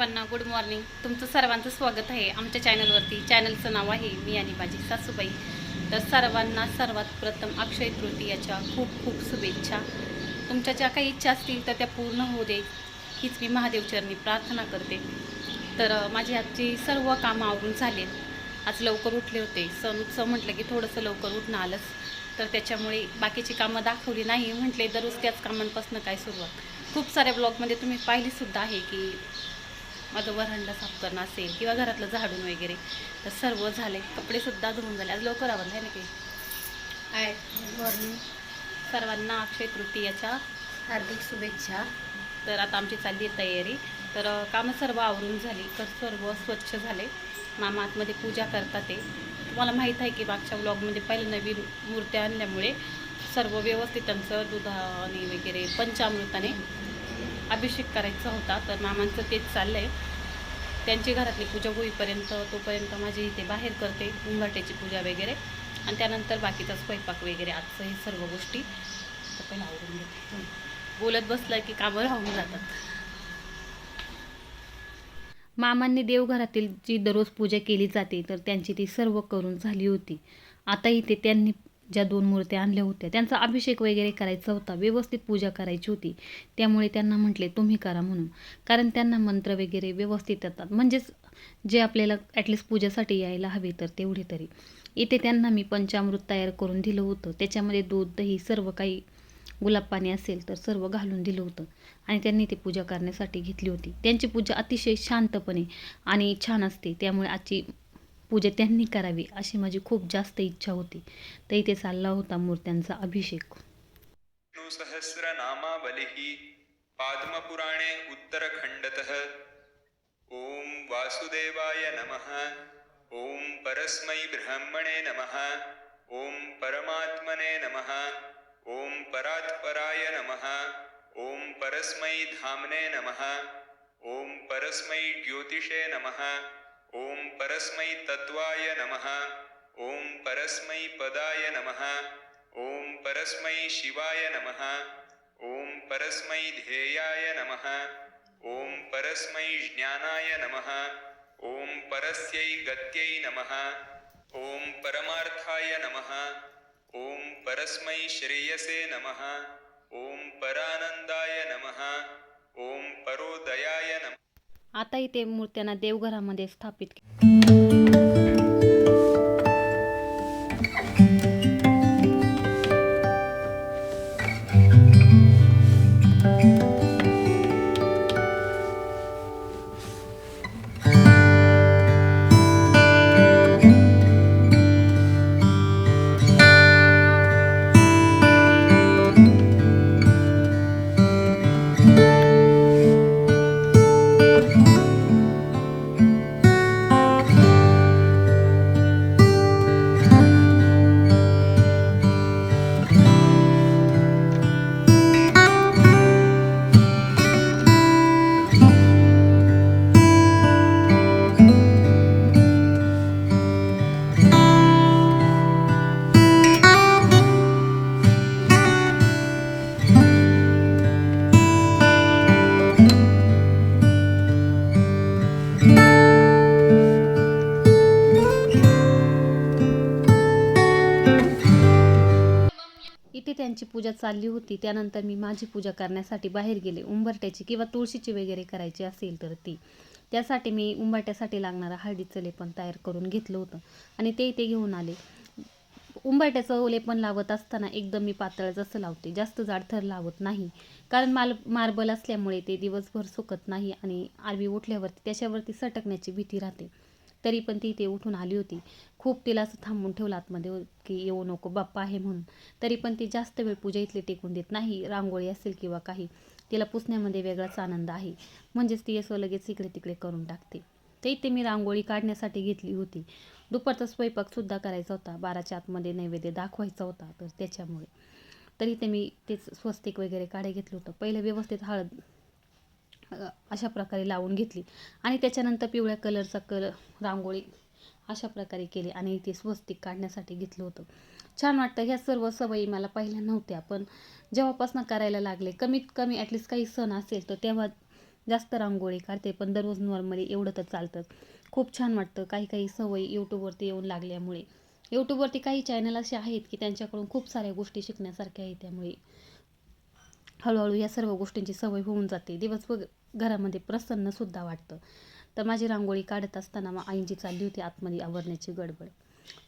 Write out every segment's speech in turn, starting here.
सर्वांना good morning तुमचं सर्वांचं स्वागत आहे आमच्या चॅनलवरती चॅनलचं नाव आहे मी आणि माझी सासूबाई. तर सर्वांना सर्वात प्रथम अक्षय तृतीयाच्या खूप खूप शुभेच्छा. तुमच्या ज्या काही इच्छा असतील तर त्या पूर्ण होऊ दे. हीच मी महादेवचरणी प्रार्थना करते. तर माझी आजची सर्व कामं आवरून झाले आज लवकर उठले होते. सण उत्सव म्हटलं की थोडंसं लवकर उठणं आलंच. तर त्याच्यामुळे बाकीची कामं दाखवली नाही. म्हटले दररोज त्याच कामांपासून काय सुरुवात? खूप साऱ्या ब्लॉगमध्ये तुम्ही पाहिलीसुद्धा आहे की माझं वरांडा साफ करणं असेल किंवा घरातलं झाडून वगैरे तर सर्व झाले. कपडेसुद्धा धुवून झाले. आज लवकर आवडलं आहे ना की? हाय मॉर्निंग सर्वांना अक्षय तृतीयाच्या हार्दिक शुभेच्छा. तर आता आमची चालली आहे तयारी. तर कामं सर्व आवरून झाली. तर सर्व स्वच्छ झाले. मामा आतमध्ये पूजा करतात ते. तुम्हाला माहीत आहे की मागच्या ब्लॉगमध्ये पहिलं नवीन मूर्त्या आणल्यामुळे सर्व व्यवस्थित त्यांचं दुधाने वगैरे पंचामृताने अभिषेक करायचा होता. तर मामांचं तेच चाललं आहे त्यांची घरातली पूजा होईपर्यंत तोपर्यंत माझी इथे बाहेर करते उंबरट्याची पूजा वगैरे. आणि त्यानंतर बाकीचा स्वयंपाक वगैरे आजचं हे सर्व गोष्टी. तर आवडून घेते. बोलत बसलं की कामं राहून जातात. मामांनी देवघरातील जी दररोज पूजा केली जाते तर त्यांची ती सर्व करून झाली होती. आता इथे त्यांनी ज्या दोन मूर्त्या आणल्या होत्या त्यांचा अभिषेक वगैरे करायचा होता व्यवस्थित पूजा करायची होती. त्यामुळे त्यांना म्हटले तुम्ही करा म्हणून. कारण त्यांना मंत्र वगैरे व्यवस्थित येतात. म्हणजेच जे आपल्याला ॲटलिस्ट पूजेसाठी यायला हवे तर तेवढे तरी. इथे त्यांना मी पंचामृत तयार करून दिलं होतं. त्याच्यामध्ये दूध दही सर्व काही गुलाब पाणी असेल तर सर्व घालून दिलं होतं. आणि त्यांनी ती पूजा करण्यासाठी घेतली होती. त्यांची पूजा अतिशय शांतपणे आणि छान असते. त्यामुळे आजची पूजा त्यांनी करावी अशी माझी खूप जास्त इच्छा होती. तर इथे चालला होता मूर्त्यांचा अभिषेक. विष्णुसहस्रनामावलिः पाद्मपुराणे उत्तरखंडत ओम वासुदेवाय नमः। ओम परस्मै ब्रह्मणे नमः। ओम परमात्मने नमः। ओम परात्पराय नमः। ओम परस्मै धाम्ने नमः। ओम परस्मै ज्योतिषे नमः। ओम परस्मै तत्त्वाय नमः। ॐ परस्मै पदाय नमः। ॐ परस्मै शिवाय नमः। ॐ परस्मै ध्येयाय नमः। ॐ परस्मै ज्ञानाय नमः। ॐ परस्यै गत्यै नमः। ॐ परमार्थाय नमः। ॐ परस्मै श्रेयसे नमः। ॐ परानन्दाय नमः। ॐ परोदयाय नमः। आता इथे मूर्त्यांना देवघरामध्ये स्थापित इथे पूजा चालली होती त्यानंतर मी माझी पूजा करण्यासाठी बाहेर गेले. उंबरट्याची किंवा तुळशीची वगैरे करायची असेल तर ती. त्यासाठी मी उंबरट्यासाठी लागणारा हळदीचं लेपन तयार करून घेतलं होतं आणि ते इथे घेऊन आले. उंबरट्याचं लेपन लावत असताना एकदम मी पातळ जसं लावते जास्त जाडथर लावत नाही. कारण माल मार्बल असल्यामुळे ते दिवसभर सुकत नाही आणि आरवी उठल्यावरती त्याच्यावरती सटकण्याची भीती राहते. तरी पण ती इथे उठून आली होती. खूप तिला असं थांबून ठेवलं आतमध्ये की येऊ नको बाप्पा आहे म्हणून. तरी पण ती जास्त वेळ पूजा इथली टेकून देत नाही. रांगोळी असेल किंवा काही तिला पुसण्यामध्ये वेगळाच आनंद आहे. म्हणजेच ती असं लगेच इकडे तिकडे करून टाकते. तर इथे मी रांगोळी काढण्यासाठी घेतली होती. दुपारचा स्वयंपाकसुद्धा करायचा होता. बाराच्या आतमध्ये नैवेद्य दाखवायचा होता. तर त्याच्यामुळे. तर इथे मी तेच स्वस्तिक वगैरे काढे घेतलं होतं. पहिलं व्यवस्थित हळद अशा प्रकारे लावून घेतली. आणि त्याच्यानंतर पिवळ्या कलरचा कलर रांगोळी अशा प्रकारे केली आणि ते स्वस्तिक काढण्यासाठी घेतलं होतं. छान वाटतं ह्या सर्व सवयी मला पहिल्या नव्हत्या पण जेव्हापासून करायला लागले कमीत कमी ॲटलिस्ट काही सण असेल तर तेव्हा जास्त रांगोळी काढते पण दररोज नॉर्मली एवढं तर चालतं खूप छान वाटतं काही काही सवयी यूट्यूबवरती येऊन लागल्यामुळे. यूट्यूबवरती काही चॅनल असे आहेत की त्यांच्याकडून खूप साऱ्या गोष्टी शिकण्यासारख्या आहेत त्यामुळे. हळूहळू या सर्व गोष्टींची सवय होऊन जाते. दिवसभर घरामध्ये प्रसन्नसुद्धा वाटतं. तर माझी रांगोळी काढत असताना मग आईंची चालली होती आतमध्ये आवरण्याची गडबड.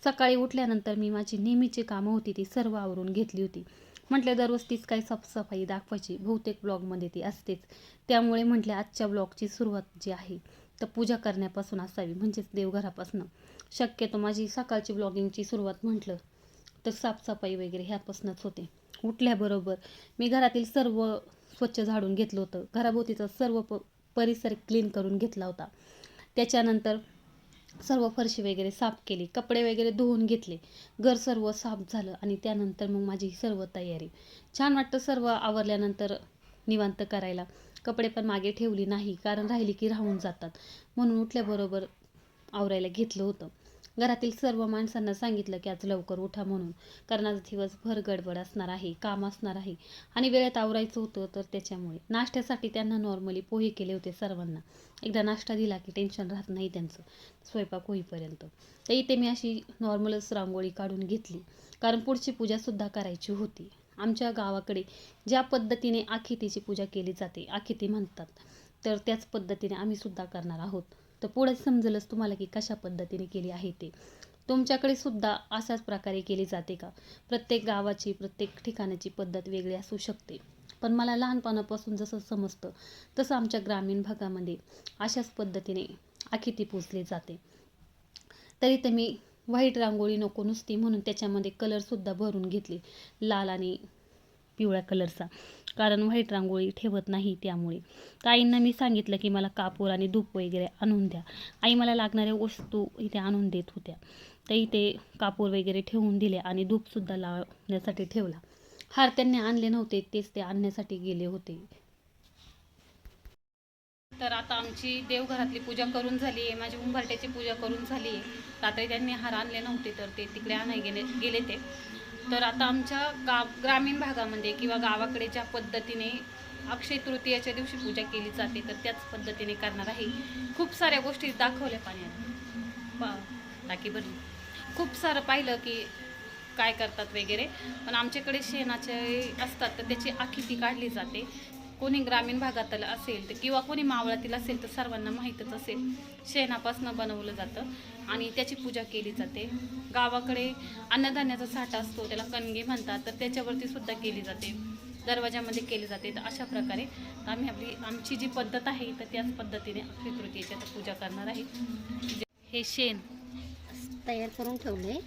सकाळी उठल्यानंतर मी माझी नेहमीची कामं होती ती सर्व आवरून घेतली होती. म्हटलं दररोज तीच काही साफसफाई दाखवायची. बहुतेक ब्लॉगमध्ये ती असतेच. त्यामुळे म्हटलं आजच्या ब्लॉगची सुरुवात जी आहे तर पूजा करण्यापासून असावी म्हणजेच देवघरापासून. शक्यतो माझी सकाळची ब्लॉगिंगची सुरुवात म्हटलं तर साफसफाई वगैरे ह्यापासूनच होते. उठल्याबरोबर मी घरातील सर्व स्वच्छ झाडून घेतलं होतं. घराभोवतीचा सर्व प परिसर क्लीन करून घेतला होता. त्याच्यानंतर सर्व फरशी वगैरे साफ केली कपडे वगैरे धुवून घेतले. घर सर्व साफ झालं आणि त्यानंतर मग माझी सर्व तयारी. छान वाटतं सर्व आवरल्यानंतर निवांत करायला. कपडे पण मागे ठेवली नाही कारण राहिली की राहून जातात. म्हणून उठल्याबरोबर आवरायला घेतलं होतं. घरातील सर्व माणसांना सांगितलं की आज लवकर उठा म्हणून. कारण आज दिवसभर गडबड असणार आहे काम असणार आहे. आणि वेळेत आवरायचं होतं तर त्याच्यामुळे. नाश्त्यासाठी त्यांना नॉर्मली पोहे केले होते सर्वांना. एकदा नाश्ता दिला की टेन्शन राहत नाही त्यांचं. स्वयंपाक होईपर्यंत. तर इथे मी अशी नॉर्मलच रांगोळी काढून घेतली. कारण पुढची पूजासुद्धा करायची होती. आमच्या गावाकडे ज्या पद्धतीने आखितीची पूजा केली जाते आखिती म्हणतात. तर त्याच पद्धतीने आम्ही सुद्धा करणार आहोत. तर पुढे समजलंच तुम्हाला की कशा पद्धतीने केली आहे ते. तुमच्याकडे सुद्धा अशाच प्रकारे केली जाते का? प्रत्येक गावाची प्रत्येक ठिकाणाची पद्धत वेगळी असू शकते. पण मला लहानपणापासून जसं समजतं तसं आमच्या ग्रामीण भागामध्ये अशाच पद्धतीने आखिती पोचली जाते. तरी तर मी व्हाईट रांगोळी नको नुसती म्हणून त्याच्यामध्ये कलरसुद्धा भरून घेतली. लाल आणि पिवळ्या कलरचा. कारण व्हाईट रांगोळी ठेवत नाही त्यामुळे. तर आईंना मी सांगितलं की मला कापूर आणि धूप वगैरे आणून द्या. आई मला लागणाऱ्या वस्तू इथे आणून देत होत्या. तर इथे कापूर वगैरे ठेवून दिले आणि धूपसुद्धा लावण्यासाठी ठेवला. हार त्यांनी आणले नव्हते तेच ते आणण्यासाठी गेले होते. तर आता आमची देवघरातली पूजा करून झाली आहे. माझी उंबरट्याची पूजा करून झाली आहे. रात्री त्यांनी हार आणले नव्हते तर ते तिकडे आणाय गेले गेले ते. तर आता आमच्या गाव ग्रामीण भागामध्ये किंवा गावाकडे ज्या पद्धतीने अक्षय तृतीयाच्या दिवशी पूजा केली जाते तर त्याच पद्धतीने करणार आहे. खूप साऱ्या गोष्टी दाखवल्या पाण्यात पा टाकी बरं. खूप सारं पाहिलं की काय करतात वगैरे. पण आमच्याकडे शेणाचे असतात तर त्याची आखिती काढली जाते. कोणी ग्रामीण भागातलं असेल तर किंवा कोणी मावळातील असेल तर सर्वांना माहीतच असेल. शेणापासून बनवलं जातं आणि त्याची पूजा केली जाते. गावाकडे अन्नधान्याचा साठा असतो त्याला कणगे म्हणतात तर त्याच्यावरती सुद्धा केली जाते. दरवाजामध्ये केली जाते. तर अशा प्रकारे तर आम्ही आपली आमची जी पद्धत आहे तर त्याच पद्धतीने अक्षय तृतीयेच्या पूजा करणार आहे. हे शेण तयार करून ठेवले.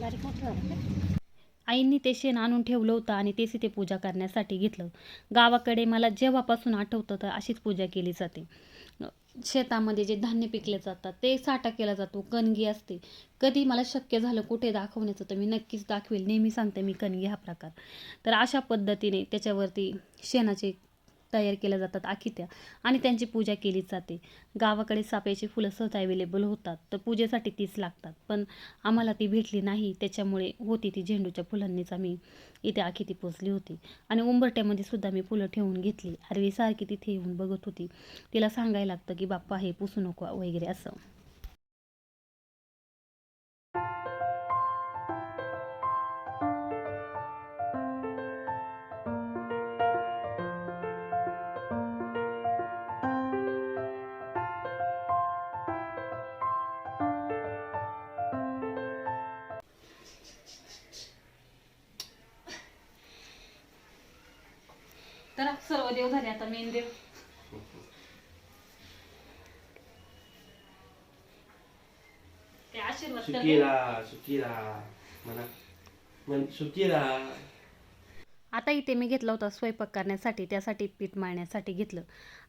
बारीक मोठं आईंनी ते शेण आणून ठेवलं होतं आणि तेच इथे पूजा करण्यासाठी घेतलं. गावाकडे मला जेव्हापासून आठवतं तर अशीच पूजा केली जाते. शेतामध्ये जे धान्य पिकले जातात ते साठा केला जातो कणगी असते. कधी मला शक्य झालं कुठे दाखवण्याचं तर मी नक्कीच दाखवेल. नेहमी सांगते मी कणगी हा प्रकार. तर अशा पद्धतीने त्याच्यावरती शेणाचे तयार केल्या जातात आखित्या. आणि त्यांची पूजा केली जाते. गावाकडे साप्याची फुलं सहज अवेलेबल होतात. तर पूजेसाठी तीच लागतात. पण आम्हाला ती भेटली नाही. त्याच्यामुळे होती ती झेंडूच्या फुलांनीच आम्ही इथे आखिती पोचली होती. आणि उंबरट्यामध्ये सुद्धा मी फुलं ठेवून घेतली. अरवी सारखी तिथे येऊन बघत होती. तिला सांगायला लागतं की बाप्पा हे पुसू नको वगैरे असं. तर सर्व देव झाले आता मेन देव ते आशीर्वाद करते. सुखीरा सुखीरा म्हणा म्हण सुखीरा आता इथे मी घेतला होता स्वयंपाक करण्यासाठी त्यासाठी पीठ मारण्यासाठी घेतलं.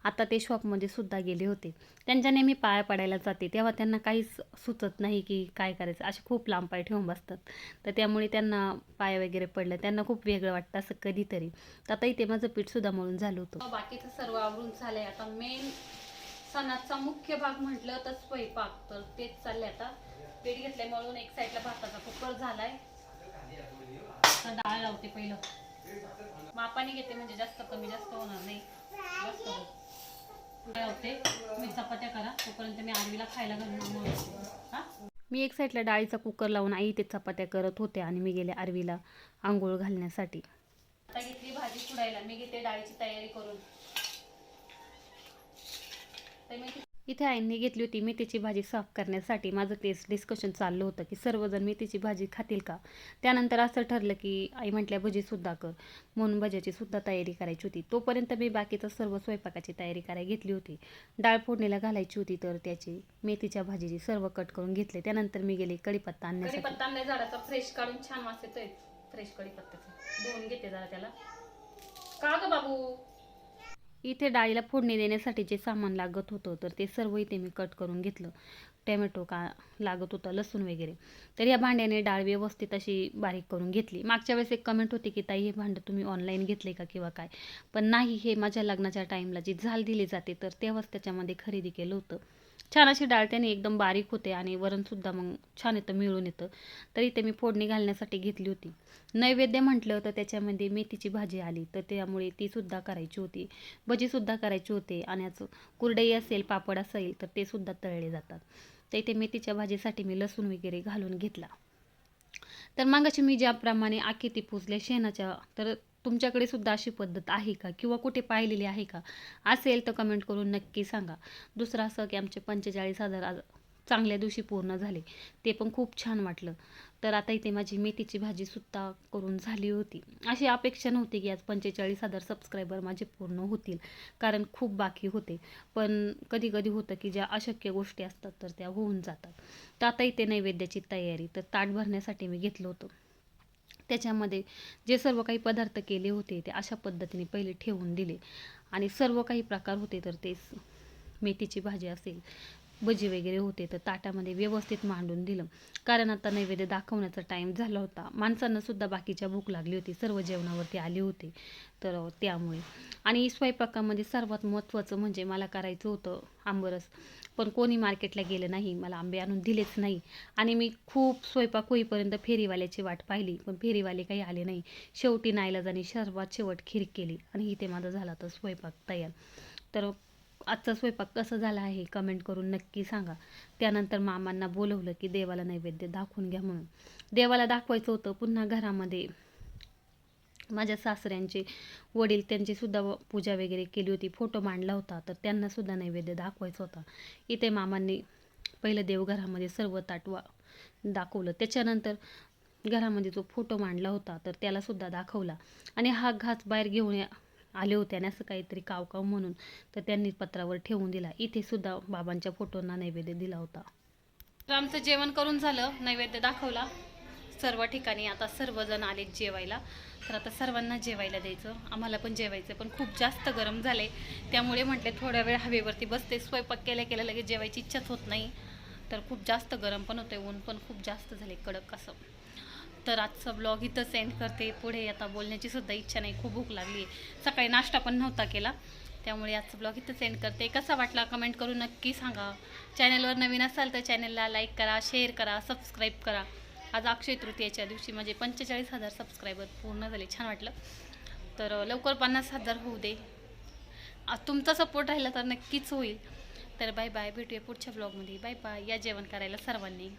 आता ते शॉपमध्ये सुद्धा गेले होते. त्यांच्या नेहमी पाया पडायला जाते तेव्हा त्यांना काहीच सुचत नाही की काय करायचं. असे खूप लांब पाय ठेवून बसतात. तर त्यामुळे त्यांना पाय वगैरे पडलं. त्यांना खूप वेगळं वाटतं असं कधीतरी. तर आता इथे माझं पीठसुद्धा मळून झालं होतं. हो, बाकीचं सर्व आवरून झालंय. आता मेन सणाचा मुख्य भाग म्हटलं तर स्वयंपाक. तर तेच चालले आता. पीठ घेतलंय मळून एक साईडला भाताचा कुकर झालाय. आता डाळ लावते पहिलं. मापाने घेते म्हणजे जास्त कमी जास्त होणार नाही. जास्त होते? तुम्ही चपात्या करा. तोपर्यंत मी आरवीला खायला घालून. हा? मी एक साईडला डाळीचा कुकर लावून आई ते चपात्या करत होते आणि मी गेले आरवीला आंघोळ घालण्यासाठी. आता घेतली भाजी कुडायला मी घेते डाळीची तयारी करून. तर मी इथे आईंनी घेतली होती मेथीची भाजी साफ करण्यासाठी. माझं तेच डिस्कशन चाललं होतं की सर्वजण मेथीची भाजी खातील का? त्यानंतर असं ठरलं की आई म्हटल्या भजीसुद्धा कर. म्हणून भज्याची सुद्धा तयारी करायची होती. तोपर्यंत मी बाकीचं सर्व स्वयंपाकाची तयारी करायला घेतली होती. डाळ फोडणीला घालायची होती तर त्याची मेथीच्या भाजीची सर्व कट करून घेतले. त्यानंतर मी गेले कढीपत्ता आणण्यासाठी. कढीपत्ता झाडाचा फ्रेश काढून छान वास येतोय. फ्रेश कडीपत्त्याचा धुवून घेते जरा त्याला. का ग बाबू? इथे डाळीला फोडणी देण्यासाठी जे सामान लागत होतं तर ते सर्व इथे मी कट करून घेतलं. टॅमॅटो का लागत होतं लसूण वगैरे. तर या भांड्याने डाळ व्यवस्थित अशी बारीक करून घेतली. मागच्या वेळेस एक कमेंट होती की ताई हे भांडं तुम्ही ऑनलाईन घेतले का किंवा काय? पण नाही हे माझ्या लग्नाच्या टाईमला जी झाल दिली जाते तर तेव्हाच त्याच्यामध्ये खरेदी केलं होतं. छान अशी डाळ त्याने एकदम बारीक होते आणि वरणसुद्धा मग छान येतं मिळून येतं. तर इथे मी फोडणी घालण्यासाठी घेतली होती. नैवेद्य म्हटलं तर त्याच्यामध्ये मेथीची भाजी आली तर त्यामुळे तीसुद्धा करायची होती. भजीसुद्धा करायची होते आणि याचं कुरडई असेल पापड असेल तर ते सुद्धा तळले जातात. तर इथे मेथीच्या भाजीसाठी मी लसूण वगैरे घालून घेतला. तर मागाशी मी ज्याप्रमाणे आखेती पुजल्या शेणाच्या तर तुमच्याकडे सुद्धा अशी पद्धत आहे का? किंवा कुठे पाहिलेली आहे का? असेल तर कमेंट करून नक्की सांगा. दुसरं असं की आमचे पंचेचाळीस हजार आज चांगल्या दिवशी पूर्ण झाले. ते पण खूप छान वाटलं. तर आता इथे माझी मेथीची भाजी सुद्धा करून झाली होती. अशी अपेक्षा नव्हती की आज पंचेचाळीस हजार सबस्क्रायबर माझे पूर्ण होतील. कारण खूप बाकी होते. पण कधी कधी होतं की ज्या अशक्य गोष्टी असतात तर त्या होऊन जातात. तर आता इथे नैवेद्याची तयारी तर ताट भरण्यासाठी मी घेतलं होतं. त्याच्यामध्ये जे सर्व काही पदार्थ केले होते ते अशा पद्धतीने पहिले ठेवून दिले. आणि सर्व काही प्रकार होते तर ते मेथीची भाजी असेल भजी वगैरे होते तर ताटामध्ये व्यवस्थित मांडून दिलं. कारण आता नैवेद्य दाखवण्याचा टाईम झाला होता. माणसांना सुद्धा बाकीच्या भूक लागली होती. सर्व जेवणावरती आले होते. तर त्यामुळे. आणि स्वयंपाकामध्ये सर्वात महत्त्वाचं म्हणजे मला करायचं होतं आंबरस. पण कोणी मार्केटला गेलं नाही. मला आंबे आणून दिलेच नाही. आणि मी खूप स्वयंपाक होईपर्यंत फेरीवाल्याची वाट पाहिली. पण फेरीवाले काही आले नाही. शेवटी नाईलाजाने सर्वात शेवट खीर केली. आणि इथे माझा झाला तर स्वयंपाक तयार. तर आजचा स्वयंपाक कसा झाला आहे कमेंट करून नक्की सांगा. त्यानंतर मामांना बोलवलं की देवाला नैवेद्य दाखवून घ्या म्हणून. देवाला दाखवायचं होतं पुन्हा घरामध्ये. माझ्या सासऱ्यांचे वडील त्यांचीसुद्धा व- पूजा वगैरे केली होती फोटो मांडला होता तर त्यांनासुद्धा नैवेद्य दाखवायचा होता. इथे मामांनी पहिलं देवघरामध्ये सर्व ताटवा दाखवलं. त्याच्यानंतर घरामध्ये जो फोटो मांडला होता तर त्यालासुद्धा दाखवला. आणि हा घास बाहेर घेऊन या- आले होते आणि असं काहीतरी कावकाव म्हणून तर त्यांनी पत्रावर ठेवून दिला. इथे सुद्धा बाबांच्या फोटोंना नैवेद्य दिला होता. तर आमचं जेवण करून झालं. नैवेद्य दाखवला. सर्व ठिकाणी आता सर्वजण आलेत जेवायला. तर आता सर्वांना जेवायला द्यायचं. आम्हाला पण जेवायचं पण खूप जास्त गरम झाले त्यामुळे म्हटले थोड्या वेळ हवेवरती बसते. स्वयंपाक केल्या केल्या लगेच जेवायची इच्छाच होत नाही. तर खूप जास्त गरम पण होते ऊन पण खूप जास्त झाले कडक असं. तर आजचा ब्लॉग इथं सेंड करते. पुढे आता बोलण्याची सुद्धा इच्छा नाही. खूप भूक लागली. आहे सकाळी नाश्ता पण नव्हता केला. त्यामुळे आजचा ब्लॉग इथं सेंड करते. कसा वाटला कमेंट करून नक्की सांगा. चॅनलवर नवीन असाल तर चॅनलला लाईक करा शेअर करा सबस्क्राईब करा. आज अक्षय तृतीयेच्या दिवशी म्हणजे पंचेचाळीस हजार सबस्क्रायबर पूर्ण झाले. छान वाटलं. तर लवकर पन्नास हजार होऊ दे. तुमचा सपोर्ट राहिला तर नक्कीच होईल. तर बाय बाय भेटूया पुढच्या ब्लॉगमध्ये बाय बाय या जेवण करायला सर्वांनी.